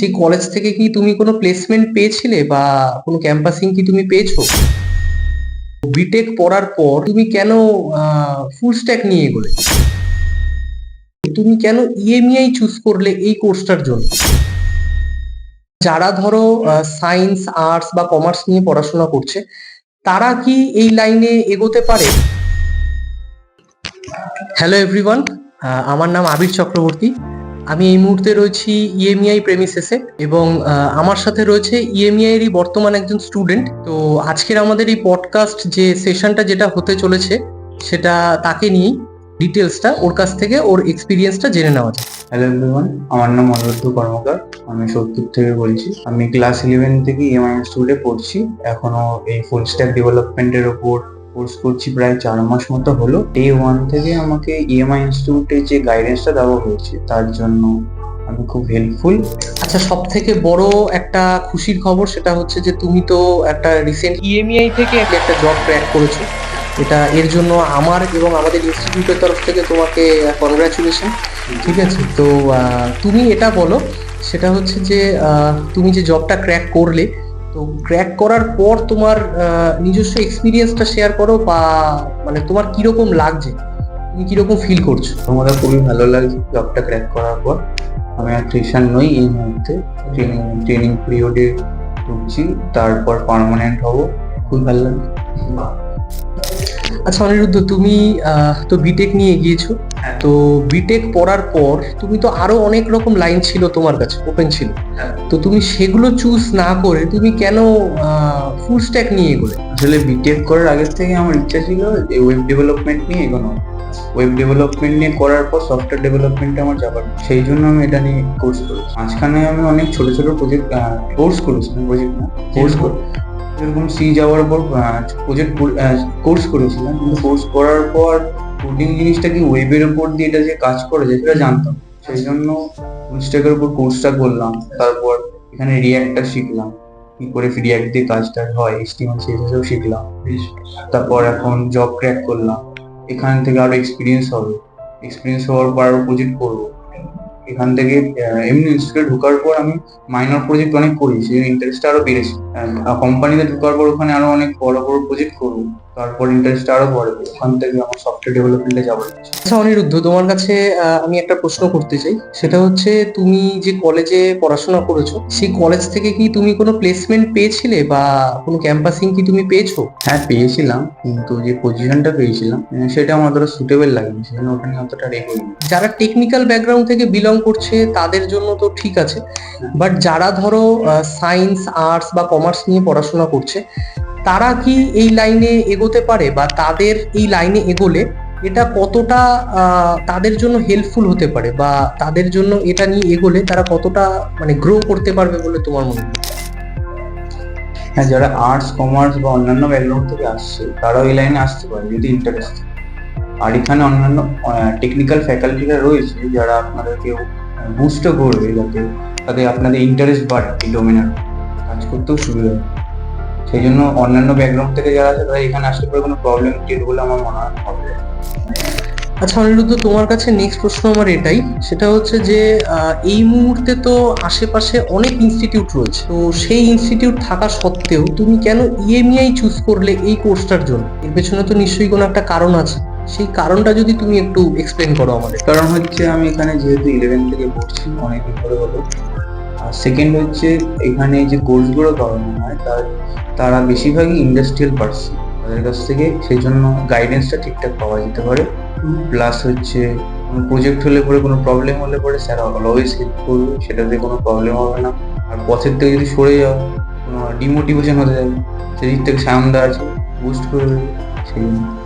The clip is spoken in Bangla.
সেই কলেজ থেকে কি তুমি কোনো প্লেসমেন্ট পেয়েছিলে বা কোনো ক্যাম্পাসিং কি তুমি পেয়েছ? বিটেক পড়ার পর তুমি কেন ফুল স্ট্যাক নিয়ে এগোলে? তুমি কেন ইএমইআই চুজ করলে এই কোর্সটার জন্য? যারা ধরো সায়েন্স আর্টস বা কমার্স নিয়ে পড়াশোনা করছে, তারা কি এই লাইনে এগোতে পারে? হ্যালো এভরিওয়ান আমার নাম আবির চক্রবর্তী। আমি এই মুহূর্তে রয়েছি E ইএমইআই প্রেমিসেসে এবং আমার সাথে রয়েছে E ইএমইআই এরই বর্তমান একজন স্টুডেন্ট তো আজকের আমাদের এই পডকাস্ট যে সেশনটা যেটা হতে চলেছে, সেটা তাকে নিয়েই ডিটেলসটা ওর কাছ থেকে, ওর এক্সপিরিয়েন্সটা জেনে নেওয়া যায় হ্যালো এভরিওয়ান আমার নাম অনিরুদ্ধ কর্মকার। আমি সত্তর থেকে বলছি আমি ক্লাস ইলেভেন থেকে ইএমআই ইনস্টিটিউটে পড়ছি। এখনও এই ফুল স্ট্যাক ডেভেলপমেন্টের ওপর কোর্স করছি প্রায় চার মাস মতো হলো। ডে ওয়ান থেকে আমাকে ইএমআই ইনস্টিটিউটে যে গাইডেন্সটা দেওয়া হয়েছে, তার জন্য আমি খুব হেল্পফুল আচ্ছা সব থেকে বড় একটা খুশির খবর সেটা হচ্ছে যে তুমি তো একটা রিসেন্ট ইএমইআই থেকে একটা জব ক্র্যাক করেছ। এটা এর জন্য আমার এবং আমাদের ইনস্টিটিউটের তরফ থেকে তোমাকে কনগ্রাচুলেশন ঠিক আছে? তো তুমি এটা বলো, সেটা হচ্ছে যে তুমি যে জবটা ক্র্যাক করলে তো ক্র্যাক করার পর তোমার নিজস্ব এক্সপিরিয়েন্সটা শেয়ার করো বা মানে তোমার কীরকম লাগছে? তুমি কীরকম ফিল করছ? তোমাদের খুবই ভালো লাগছে জবটা ক্র্যাক করার পর। আমি আর টিউশন নই এই মুহূর্তে। ট্রেনিং ট্রেনিং পিরিয়ডে ঢুকছি তারপর পার্মানেন্ট হব। খুবই ভালো লাগছে। আচ্ছা অনিরুদ্ধ তুমি তো বিটেক নিয়ে গিয়েছো তো বিটেক পড়ার পর তুমি তো আরও অনেক রকম লাইন ছিল তোমার কাছে ওপেন ছিল। হ্যাঁ। তো তুমি সেগুলো চুজ না করে তুমি কেন ফুল স্ট্যাক নিয়ে এগোলে আসলে বিটেক করার আগের থেকে আমার ইচ্ছা ছিল যে ওয়েব ডেভেলপমেন্ট নিয়ে এগোনো ওয়েব ডেভেলপমেন্ট নিয়ে করার পর সফটওয়্যার ডেভেলপমেন্টে আমার যাবার। সেই জন্য আমি এটা নিয়ে কোর্স করেছি। মাঝখানে আমি অনেক ছোট ছোট প্রজেক্ট কোর্স করেছিলাম প্রজেক্ট না কোর্স যেরকম সি যাওয়ার পর প্রজেক্ট কোর্স করেছিলাম। কিন্তু কোর্স করার পর কোডিং জিনিসটা কি ওয়েবের উপর দিয়ে এটা যে কাজ করে সেটা জানতাম। সেই জন্য ফুলস্ট্যাকের উপর কোর্সটা করলাম তারপর এখানে রিয়াক্টটা শিখলাম। কি করে রিয়াক্ট দিয়ে কাজটা হয় এসটিএমএল সিএসএসও শিখলাম। তারপর এখন জব ক্র্যাক করলাম। এখান থেকে আরও এক্সপিরিয়েন্স হবে। এক্সপিরিয়েন্স হওয়ার পর আরও প্রজেক্ট করব। এখান থেকে এমনি ইনস্টিটিউটে ঢোকার পর আমি মাইনর প্রজেক্ট অনেক করেছি। ইন্টারেস্টটা আরও বেড়েছে। কোম্পানিতে ঢোকার পর ওখানে আরও অনেক বড় বড় প্রজেক্ট করব। তারপর ইন্টারেস্টটা আরও বাড়বে। ওখান থেকে আমার সফটওয়্যার ডেভেলপমেন্টে যাব। আচ্ছা অনিরুদ্ধ তোমার কাছে আমি একটা প্রশ্ন করতে চাই। সেটা হচ্ছে তুমি যে কলেজে পড়াশোনা করেছ সেই কলেজ থেকে কি তুমি কোনো প্লেসমেন্ট পেয়েছিলে বা কোনো ক্যাম্পাসিং কি তুমি পেয়েছ? হ্যাঁ পেয়েছিলাম কিন্তু যে পজিশনটা পেয়েছিলাম সেটা আমার অতটা সুটেবল লাগেনি। সেজন্য ওটা নিয়ে অতটা রেগিনি যারা টেকনিক্যাল ব্যাকগ্রাউন্ড থেকে বিলং করছে তাদের জন্য তো ঠিক আছে। বাট যারা ধরো সায়েন্স আর্টস বা কমার্স নিয়ে পড়াশোনা করছে তারা কি এই লাইনে এগোতে পারে বা তাদের এই লাইনে এগোলে এটা কতটা তাদের জন্য হেল্পফুল হতে পারে বা তাদের জন্য এটা নিয়ে এগোলে তারা কতটা মানে গ্রো করতে পারবে বলে তোমার মনে হয়? হ্যাঁ যারা আর্টস কমার্স বা অন্যান্য ব্যাকগ্রাউন্ড থেকে আসছে, তারাও এই লাইনে আসতে পারে যদি ইন্টারেস্ট আর এখানে অন্যান্য টেকনিক্যাল ফ্যাকাল্টিরা রয়েছে যারা আপনাদেরকে বুস্টও করবে যাতে তাদের আপনাদের ইন্টারেস্ট বাড়ে এই ডোমেনের কাজ করতেও সুবিধা সেই জন্য অন্যান্য ব্যাকগ্রাউন্ড থেকে যারা আছে তারা এখানে আসতে পারে কোনো প্রবলেম ক্রিয়েট বলে আমার মনে হয় হবে। আচ্ছা অনিরুদ্ধ তোমার কাছে নেক্সট প্রশ্ন আমার এটাই। সেটা হচ্ছে যে এই মুহূর্তে তো আশেপাশে অনেক ইনস্টিটিউট রয়েছে। তো সেই ইনস্টিটিউট থাকা সত্ত্বেও তুমি কেন E ইএমইআই চুজ করলে এই কোর্সটার জন্য? এর পেছনে তো নিশ্চয়ই কোনো একটা কারণ আছে। সেই কারণটা যদি তুমি একটু এক্সপ্লেন করো আমাদের। কারণ হচ্ছে আমি এখানে যেহেতু ইলেভেন থেকে পড়ছি অনেকদিন পরে হলো। আর সেকেন্ড হচ্ছে এখানে যে কোর্সগুলো করানো হয়, তার, তারা বেশিরভাগই ইন্ডাস্ট্রিয়াল পার্সন তাদের কাছ থেকে সেই জন্য গাইডেন্সটা ঠিকঠাক পাওয়া যেতে পারে। প্লাস হচ্ছে কোনো প্রজেক্ট হলে পরে কোনো প্রবলেম হলে পরে স্যার অলওয়েজ হেল্প করবে, সেটাতে কোনো প্রবলেম হবে না। আর পথের থেকে যদি সরে যাও, কোনো ডিমোটিভেশন হতে যাবে, সেদিক থেকে সায়নদা আছে বুস্ট করবে, সেই জন্য।